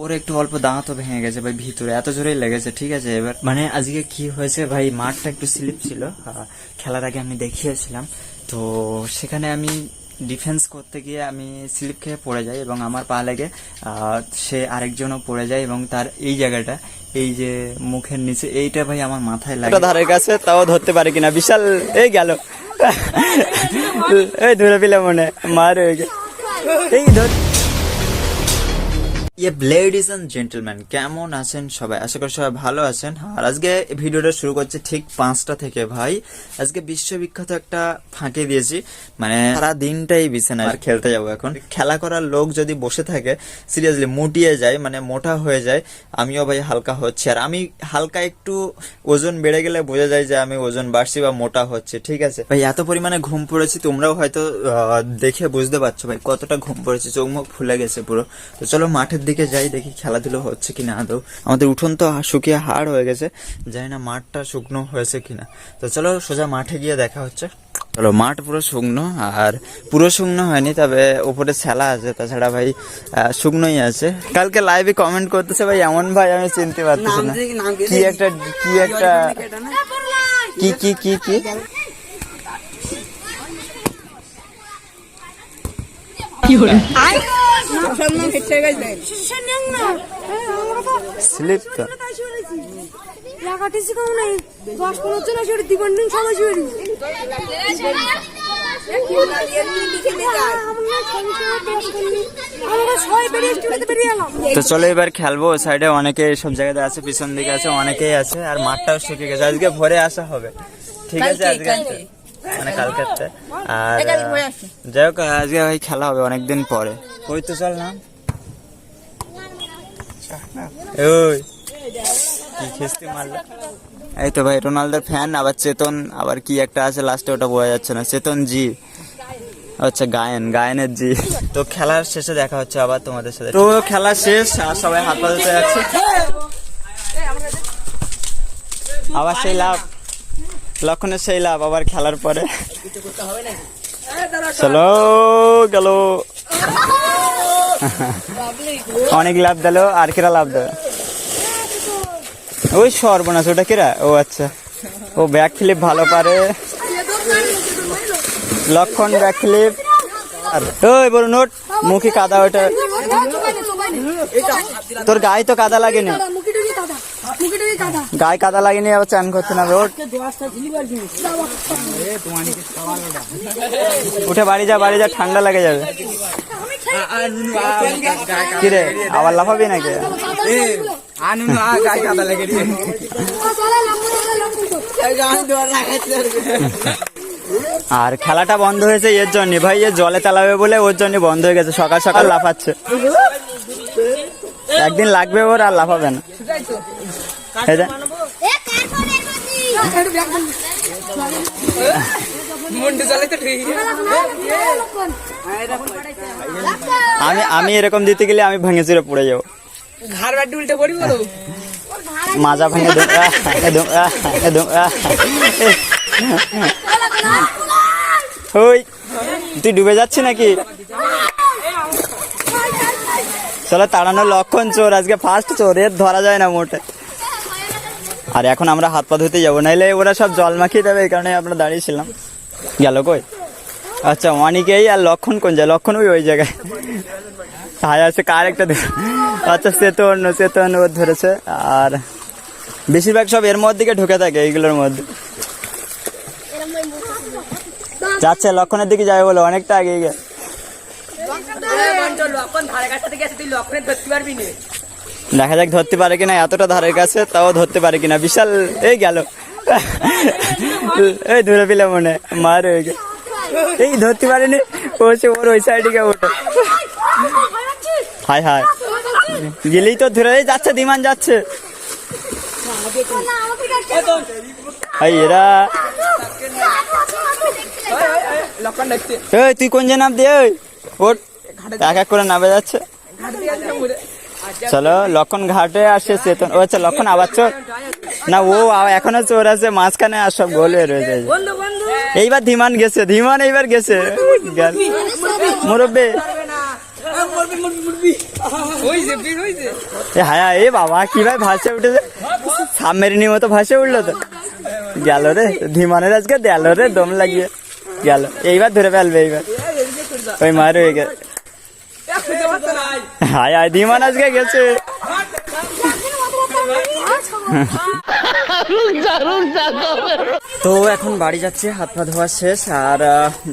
ওর একটু অল্প দাঁতও ভেঙে গেছে ভাই ভিতরে। এত জোরেই লেগেছে ঠিক আছে? এবার মানে আজকে কি হয়েছে ভাই মাঠটা একটু স্লিপ ছিল খেলার আগে আমি দেখিয়েছিলাম। তো সেখানে আমি ডিফেন্স করতে গিয়ে আমি স্লিপ খেয়ে পড়ে যাই এবং আমার পা লেগে সে আরেকজনও পড়ে যায় এবং তার এই জায়গাটা এই যে মুখের নিচে এইটা ভাই আমার মাথায় লাগে। ধারে কাছে তাও ধরতে পারে কিনা? বিশাল এই গেল। এই ধরে পেলাম মনে মার হয়ে এই ধর লেডিস এন্ড জেন্টলম্যান কেমন আছেন সবাই? আশা করি সবাই ভালো আছেন। আর আজকে ভিডিওটা শুরু করছে ঠিক পাঁচটা থেকে, ভাই। আজকে বিশ্ববিখ্যাত একটা ফাঁকে দিয়েছি। মানে সারা দিনটাই বিছানায় আর খেলতে যাব এখন। খেলা করার লোক যদি বসে থাকে সিরিয়াসলি মুটিয়ে যায় মানে মোটা হয়ে যায়, আমিও ভাই হালকা হচ্ছে। আর আমি হালকা একটু ওজন বেড়ে গেলে বোঝা যায় যে আমি ওজন বাড়ছি বা মোটা হচ্ছে, ঠিক আছে? ভাই, এত পরিমাণে ঘুম পড়েছি, তোমরাও হয়তো দেখে বুঝতে পারছ ভাই, কতটা ঘুম পড়েছে, চোখ মুখ ফুলে গেছে পুরো। তো চলো মাঠের দিকে যাই দেখি খেলাধুলো হচ্ছে কিনা। আদৌ আমাদের উঠোন তো শুকিয়ে হাড় হয়ে গেছে। জানি না মাঠটা শুকনো হয়েছে কিনা। তো চলো সোজা মাঠে গিয়ে দেখা হচ্ছে। চলো মাঠ পুরো শুকনো আর পুরো শুকনো হয়নি তবে উপরে ছেলা আছে। তাছাড়া ভাই শুকনোই আছে। কালকে লাইভে কমেন্ট করতেছে ভাই এমন ভাই আমি চিনতে পারতেছি না। কি একটা কি একটা কি কি কি কি? স্লিপ তো। লাগাতেছি কেমন নেই। দশ পনেরো জন আছে দিবান্ডিং সবাই শুয়ে আমরা ছয় বেরিয়ে স্টুডিওতে বেরিয়ে এলাম তো চলো এবার খেলব সাইডে অনেকে সব জায়গাতে আছে পিছন দিকে আছে অনেকেই আছে আর মাঠটাও শুকিয়ে গেছে। আজকে ভোরে আসা হবে। ঠিক আছে আজকে মানে কালকে আর যাই হোক আজকে ভাই খেলা হবে অনেকদিন পরে। ওই তো চল না। ওই কি খেস্তি মারলো। এই তো ভাই রোনাল্ডোর ফ্যান আবার চেতন আবার কি একটা আছে লাস্টে ওটা বোঝা যাচ্ছে না। চেতন জি। আচ্ছা গায়ন গায়নের জি। তো খেলার শেষে দেখা হচ্ছে আবার তোমাদের সাথে। তো খেলা শেষ আর সবাই হাত পা ধুতে যাচ্ছে। আবার সেই লাভ লক্ষণের সেই লাভ আবার খেলার পরে। চলো গেল। অনেক লাভ দিল আর কিরা লাভ দেবে ওই সর্বনাশ ওটা কিরা? ও আচ্ছা। ও ব্যাক ফ্লিপ ভালো পারে। লক্ষণ ব্যাক ফ্লিপ আর ওই বড় নোট মুখে কাদা ওটা। তোর গায়ে তো কাদা লাগেনি। গায়ে কাদা লাগেনি আবার চান করতে না রোড উঠে বাড়ি যা বাড়ি যা, ঠান্ডা লাগে যাবে। কিরে, আবার লাফাবি নাকি? আর খেলাটা বন্ধ হয়েছে এর জন্য। ভাই, এ জলে চালাবে বলে ওর জন্য বন্ধ হয়ে গেছে। সকাল সকাল লাফাচ্ছে। একদিন লাগবে ওর, আর লাফাবে না। আমি আমি এরকম দিতে গেলে আমি ভেঙে চুরে পড়ে যাব। ঘাড় বাড়ি উল্টে পড়ি বলো। মাজা ভেঙে। ওই তুই ডুবে যাচ্ছি নাকি? চলো তাড়ানোর লক্ষণ চোর আজকে ফার্স্ট চোর এর ধরা যায় না মোটে। আর এখন আমরা হাত পা ধুতে যাব। নাইলে ওরা সব জল মাখিয়ে দেবে, এই কারণে আমরা দাঁড়িয়েছিলাম। গেল কই? আচ্ছা অনেকেই আর লক্ষণ কোন যায় লক্ষণ ওই ওই জায়গায়। হায় আছে, কার একটা আচ্ছা চেতন চেতন ও ধরেছে। আর বেশিরভাগ সব এর মধ্যে দিকে ঢুকে থাকে, এইগুলোর মধ্যে। যাচ্ছে, লক্ষণের দিকে যাবে বলে অনেকটা আগে গিয়ে লক্ষণ ধারে কাছটা থেকে তুই লক্ষণে ধরতে পারবি না। দেখা যাক ধরতে পারে কিনা এতটা ধারের কাছে তাও ধরতে পারে কিনা। বিশাল এই গেল। এই ধরে পেলাম মনে মার হয়ে গেল। এই ধরতে পারেনি ও সে ওর ওই সাইডে গিয়ে ওঠে। হাই হাই গেলেই তো ধরে যাচ্ছে দিমান যাচ্ছে। এরা তুই কোন যে নাম দিয়ে ওই ওট এক এক করে নামে যাচ্ছে। চলো লক্ষণ ঘাটে আসে চেতন ও আচ্ছা লক্ষণ আবার চোর না ও এখনও চোর আছে মাঝখানে আর সব গোল হয়ে রয়েছে এইবার ধীমান গেছে ধীমান এইবার গেছে। মুরব্বী। হায়া এ বাবা কি ভাই ভাসে উঠেছে? সাবমেরিনের মতো ভাসে উঠল তো। গেল রে ধীমানের আজকে গেল রে দম লাগিয়ে। গেল। এইবার ধরে ফেলবে এইবার। ওই মার হয়ে গেছে। হায় হায় ধীমান আজকে গেছে। তো এখন বাড়ি যাচ্ছে হাত পা ধোয়া শেষ আর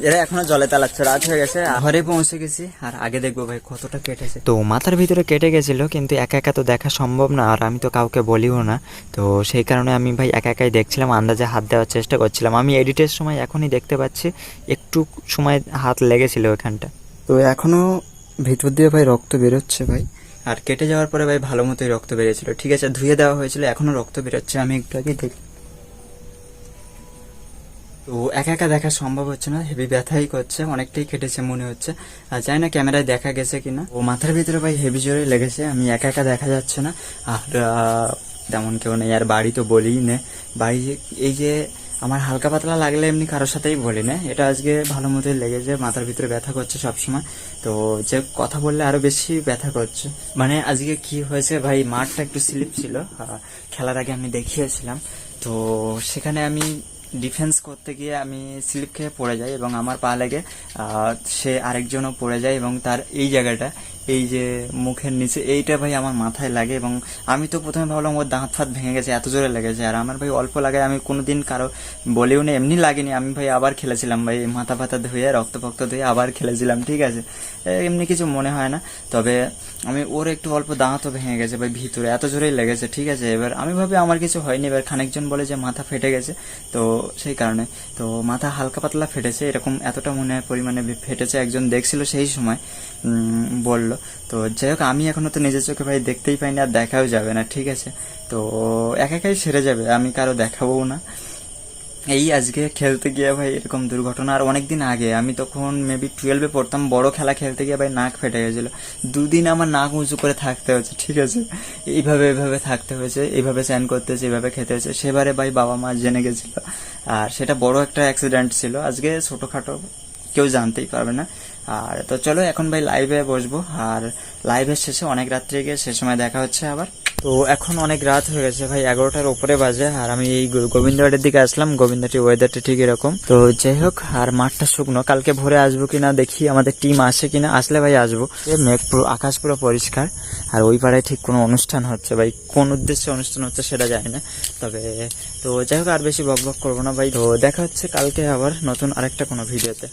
এরা এখনও জলে তালাচ্ছে রাত হয়ে গেছে আর ঘরে পৌঁছে গেছি আর আগে দেখব ভাই কতটা কেটেছে। তো মাথার ভিতরে কেটে গেছিল কিন্তু একা একা তো দেখা সম্ভব না আর আমি তো কাউকে বলিও না। তো সেই কারণে আমি ভাই একা একাই দেখছিলাম আন্দাজে হাত দেওয়ার চেষ্টা করছিলাম। আমি এডিটের সময় এখনই দেখতে পাচ্ছি একটু সময় হাত লেগেছিল ওখানটা। তো এখনও ভিতর দিয়ে ভাই রক্ত বেরোচ্ছে ভাই। আর কেটে যাওয়ার পরে ভাই ভালো মতোই রক্ত বেরিয়েছিল। ঠিক আছে, ধুয়ে দেওয়া হয়েছিল, এখনও রক্ত বেরোচ্ছে, আমি একটু আগে দেখি তো একা একা দেখা সম্ভব হচ্ছে না, হেভি ব্যথাই করছে, অনেকটাই কেটেছে মনে হচ্ছে। আর জানি না ক্যামেরায় দেখা গেছে কিনা। ও মাথার ভিতরে ভাই হেভি জোরে লেগেছে, আমি একা একা দেখা যাচ্ছে না। আর তেমন কেউ নেই, আর বাড়ি তো বলিই নে। বাড়ি এই যে আমার হালকা পাতলা লাগলে এমনি কারোর সাথেই বলি না। এটা আজকে ভালো মতোই লেগেছে, মাথার ভিতরে ব্যথা করছে সবসময়। তো যে কথা বললে আরও বেশি ব্যথা করছে। মানে আজকে কি হয়েছে ভাই, মাঠটা একটু স্লিপ ছিল খেলার আগে আমি দেখিয়েছিলাম। তো সেখানে আমি ডিফেন্স করতে গিয়ে আমি স্লিপ খেয়ে পড়ে যাই এবং আমার পা লেগে সে আরেকজনও পড়ে যায় এবং তার এই জায়গাটা এই যে মুখের নিচে, এইটা ভাই আমার মাথায় লাগে এবং আমি তো প্রথমে ভাবলাম ওর দাঁত ফাত ভেঙে গেছে, এত জোরে লেগেছে। আর আমার ভাই অল্প লাগে আমি কোনোদিন কারও বলেও না, এমনি লাগেনি। আমি ভাই আবার খেলেছিলাম ভাই, মাথা ফাতা ধুয়ে রক্ত ফক্ত ধুয়ে আবার খেলেছিলাম, ঠিক আছে? এমনি কিছু মনে হয় না। তবে আমি, ওর একটু অল্প দাঁতও ভেঙে গেছে ভাই, ভিতরে, এত জোরেই লেগেছে, ঠিক আছে? এবার আমি ভাবি আমার কিছু হয়নি, এবার খানিকজন বলে যে মাথা ফেটে গেছে, তো সেই কারণে। তো মাথা হালকা পাতলা ফেটেছে, এরকম এতটা মনে হয় পরিমাণে ফেটেছে, একজন দেখছিল সেই সময় বলল। তো যাই হোক, আমি এখনও তো নিজের চোখে ভাই দেখতেই পাইনি আর দেখাও যাবে না, ঠিক আছে? তো একা একাই সেরে যাবে, আমি কারও দেখাবো না। এই আজকে খেলতে গিয়ে ভাই এরকম দুর্ঘটনা, আর অনেকদিন আগে আমি তখন মেবি টুয়েলভে পড়তাম, বড় খেলা খেলতে গিয়ে ভাই নাক ফেটে গেছিল। দুদিন আমার নাক উঁচু করে থাকতে হয়েছে, ঠিক আছে? এইভাবে এইভাবে থাকতে হয়েছে, এইভাবে স্যান করতে হয়েছে, এইভাবে খেতে হয়েছে। সেবারে ভাই বাবা মা জেনে গেছিল, আর সেটা বড় একটা অ্যাক্সিডেন্ট ছিল। আজকে ছোটখাটো কেউ জানতেই পারবে না। আর তো চলো এখন ভাই লাইভে বসবো। আর লাইভের শেষে অনেক রাত্রে গিয়ে সে সময় দেখা হচ্ছে আবার। তো এখন অনেক রাত হয়ে গেছে ভাই, এগারোটার উপরে বাজে। আর আমি এই গোবিন্দবাড়ির দিকে আসলাম। গোবিন্দাটির ওয়েদারটা ঠিক এরকম। তো যাই হোক, আর মাঠটা শুকনো। কালকে ভোরে আসব কিনা দেখি আমাদের টিম আসে কিনা। আসলে ভাই আসব। মেঘ পুরো, আকাশ পুরো পরিষ্কার। আর ওই পাড়ায় ঠিক কোনো অনুষ্ঠান হচ্ছে ভাই, কোন উদ্দেশ্যে অনুষ্ঠান হচ্ছে সেটা জানি না। তবে তো যাই হোক, আর বেশি বক বক করব না ভাই। তো দেখা হচ্ছে কালকে আবার নতুন আরেকটা কোনো ভিডিওতে।